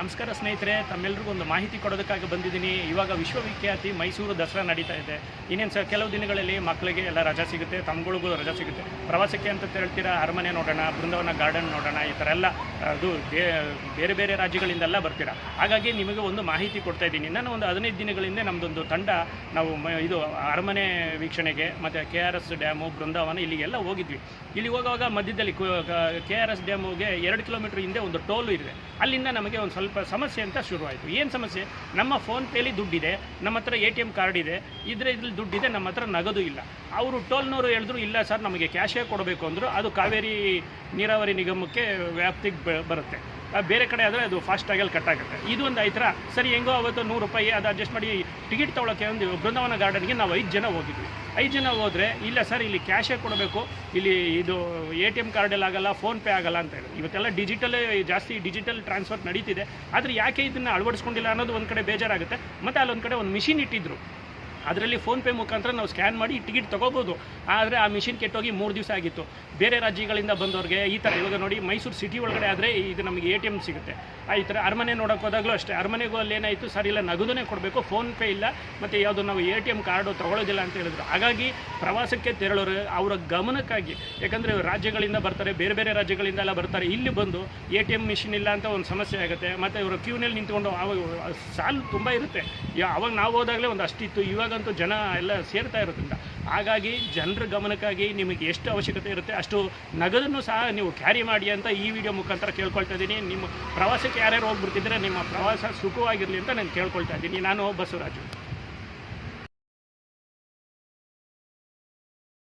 ನಮಸ್ಕಾರ ಸ್ನೇಹಿತರೆ ತಮ್ಮೆಲ್ಲರಿಗೂ ಒಂದು ಮಾಹಿತಿ ಕೊಡೋದಕ್ಕಾಗಿ ಬಂದಿದ್ದೀನಿ. ಇವಾಗ ವಿಶ್ವವಿಖ್ಯಾತಿ ಮೈಸೂರು ದಸರಾ ನಡೀತಾ ಇದೆ. ಇನ್ನೇನು ಸರ್, ಕೆಲವು ದಿನಗಳಲ್ಲಿ ಮಕ್ಕಳಿಗೆ ಎಲ್ಲ ರಜಾ ಸಿಗುತ್ತೆ, ತಮ್ಗಳಿಗೂ ರಜಾ ಸಿಗುತ್ತೆ. ಪ್ರವಾಸಕ್ಕೆ ಅಂತ ಹೇಳ್ತೀರಾ, ಅರಮನೆ ನೋಡೋಣ, ಬೃಂದಾವನ ಗಾರ್ಡನ್ ನೋಡೋಣ, ಈ ಥರ ಎಲ್ಲ, ಅದು ಬೇರೆ ಬೇರೆ ರಾಜ್ಯಗಳಿಂದೆಲ್ಲ ಬರ್ತೀರಾ? ಹಾಗಾಗಿ ನಿಮಗೆ ಒಂದು ಮಾಹಿತಿ ಕೊಡ್ತಾ ಇದ್ದೀನಿ. ನಾನು ಒಂದು ಹದಿನೈದು ದಿನಗಳಿಂದ ನಮ್ಮದೊಂದು ತಂಡ, ನಾವು ಇದು ಅರಮನೆ ವೀಕ್ಷಣೆಗೆ, ಮತ್ತು K R S dam, Brindavan ಇಲ್ಲಿಗೆಲ್ಲ ಹೋಗಿದ್ವಿ. ಇಲ್ಲಿ ಹೋಗುವಾಗ ಮಧ್ಯದಲ್ಲಿ ಕೆ ಆರ್ ಎಸ್ ಡ್ಯಾಮುಗೆ ಎರಡು ಕಿಲೋಮೀಟ್ರ್ ಹಿಂದೆ ಒಂದು ಟೋಲು ಇದೆ. ಅಲ್ಲಿಂದ ನಮಗೆ ಒಂದು ಸ್ವಲ್ಪ ಸಮಸ್ಯೆ ಅಂತ ಶುರುವಾಯಿತು. ಏನು ಸಮಸ್ಯೆ? ನಮ್ಮ ಫೋನ್ಪೇಲಿ ದುಡ್ಡಿದೆ, ನಮ್ಮ ಹತ್ರ ಎ ಟಿ ಎಂ ಕಾರ್ಡ್ ಇದೆ, ಇದ್ರೆ ಇದ್ರಲ್ಲಿ ದುಡ್ಡಿದೆ, ನಮ್ಮ ಹತ್ರ ನಗದು ಇಲ್ಲ. ಅವರು ಟೋಲ್ನವರು ಹೇಳಿದ್ರು, ಇಲ್ಲ ಸರ್, ನಮಗೆ ಕ್ಯಾಶೇ ಕೊಡಬೇಕು ಅಂದರು, ಅದು ಕಾವೇರಿ ನೀರಾವರಿ ನಿಗಮಕ್ಕೆ ವ್ಯಾಪ್ತಿಗೆ ಬರುತ್ತೆ. ಬೇರೆ ಕಡೆ ಆದರೆ ಅದು ಫಾಸ್ಟಾಗಿ ಅಲ್ಲಿ ಕಟ್ ಆಗುತ್ತೆ. ಇದು ಒಂದು ಐತರ ಸರಿ, ಹೆಂಗೋ ಅವತ್ತು ನೂರು ರೂಪಾಯಿ ಅದು ಅಡ್ಜಸ್ಟ್ ಮಾಡಿ ಟಿಕೆಟ್ ತೊಗೊಳಕ್ಕೆ ಒಂದು ಬೃಂದಾವನ ಗಾರ್ಡನ್ಗೆ ನಾವು ಐದು ಜನ ಹೋಗಿದ್ವಿ. ಐದು ಜನ ಹೋದರೆ, ಇಲ್ಲ ಸರ್, ಇಲ್ಲಿ ಕ್ಯಾಶೇ ಕೊಡಬೇಕು, ಇಲ್ಲಿ ಇದು ಎ ಟಿ ಎಂ ಕಾರ್ಡಲ್ಲಿ ಆಗಲ್ಲ ಫೋನ್ಪೇ ಆಗಲ್ಲ ಅಂತ ಹೇಳಿ. ಇವತ್ತೆಲ್ಲ ಡಿಜಿಟಲ್ ಜಾಸ್ತಿ ಡಿಜಿಟಲ್ ಟ್ರಾನ್ಸ್ಫರ್ ನಡೀತಿದೆ. ಆದರೆ ಯಾಕೆ ಇದನ್ನು ಅಳವಡಿಸ್ಕೊಂಡಿಲ್ಲ ಅನ್ನೋದು ಒಂದು ಕಡೆ ಬೇಜಾರಾಗುತ್ತೆ. ಮತ್ತು ಅಲ್ಲೊಂದು ಕಡೆ ಒಂದು ಮಿಷಿನ್ ಇಟ್ಟಿದ್ರು. ಅದರಲ್ಲಿ ಫೋನ್ಪೇ ಮುಖಾಂತರ ನಾವು ಸ್ಕ್ಯಾನ್ ಮಾಡಿ ಟಿಕೆಟ್ ತೊಗೋಬೋದು. ಆದರೆ ಆ ಮಿಷಿನ್ ಕೆಟ್ಟೋಗಿ ಮೂರು ದಿವಸ ಆಗಿತ್ತು. ಬೇರೆ ರಾಜ್ಯಗಳಿಂದ ಬಂದವ್ರಿಗೆ ಈ ಥರ ಇವಾಗ ನೋಡಿ ಮೈಸೂರು ಸಿಟಿ ಒಳಗಡೆ ಆದರೆ ಇದು ನಮಗೆ ಎ ಟಿ ಎಂ ಸಿಗುತ್ತೆ. ಈ ಥರ ಅರಮನೆ ನೋಡೋಕೆ ಹೋದಾಗಲೂ ಅಷ್ಟೇ. ಅರಮನೆಗೂ ಅಲ್ಲಿ ಏನಾಯಿತು? ಸರ್, ಇಲ್ಲ, ನಗದುನೇ ಕೊಡಬೇಕು ಫೋನ್ಪೇ ಇಲ್ಲ, ಮತ್ತು ಯಾವುದು ನಾವು ಎ ಟಿ ಎಂ ಕಾರ್ಡು ತೊಗೊಳ್ಳೋದಿಲ್ಲ ಅಂತ ಹೇಳಿದ್ರು. ಹಾಗಾಗಿ ಪ್ರವಾಸಕ್ಕೆ ತೆರಳೋರು ಅವರ ಗಮನಕ್ಕಾಗಿ, ಯಾಕಂದರೆ ರಾಜ್ಯಗಳಿಂದ ಬರ್ತಾರೆ, ಬೇರೆ ಬೇರೆ ರಾಜ್ಯಗಳಿಂದ ಎಲ್ಲ ಬರ್ತಾರೆ, ಇಲ್ಲಿ ಬಂದು ಎ ಟಿ ಎಂ ಮಿಷಿನ್ ಇಲ್ಲ ಅಂತ ಒಂದು ಸಮಸ್ಯೆ ಆಗುತ್ತೆ. ಮತ್ತು ಇವರು ಕ್ಯೂನಲ್ಲಿ ನಿಂತ್ಕೊಂಡು ಅವಾಗ ಸಾಲು ತುಂಬ ಇರುತ್ತೆ. ಅವಾಗ ನಾವು ಹೋದಾಗಲೇ ಒಂದು ಅಷ್ಟಿತ್ತು. ಇವಾಗಂತೂ ಜನ ಎಲ್ಲ ಸೇರ್ತಾ ಇರೋದ್ರಿಂದ. ಹಾಗಾಗಿ ಜನರ ಗಮನಕ್ಕಾಗಿ ನಿಮಗೆ ಎಷ್ಟು ಅವಶ್ಯಕತೆ ಇರುತ್ತೆ ಅಷ್ಟು ನಗದನ್ನು ಸಹ ನೀವು ಕ್ಯಾರಿ ಮಾಡಿ ಅಂತ ಈ ವಿಡಿಯೋ ಮುಖಾಂತರ ಕೇಳ್ಕೊಳ್ತಾ ಇದ್ದೀನಿ. ನಿಮ್ಮ ಪ್ರವಾಸಕ್ಕೆ ಯಾರ್ಯಾರು ಹೋಗ್ಬಿಡ್ತಿದ್ರೆ ನಿಮ್ಮ ಪ್ರವಾಸ ಸುಖವಾಗಿರಲಿ ಅಂತ ನಾನು ಕೇಳ್ಕೊಳ್ತಾ ಇದ್ದೀನಿ. ನಾನು ಬಸವರಾಜು.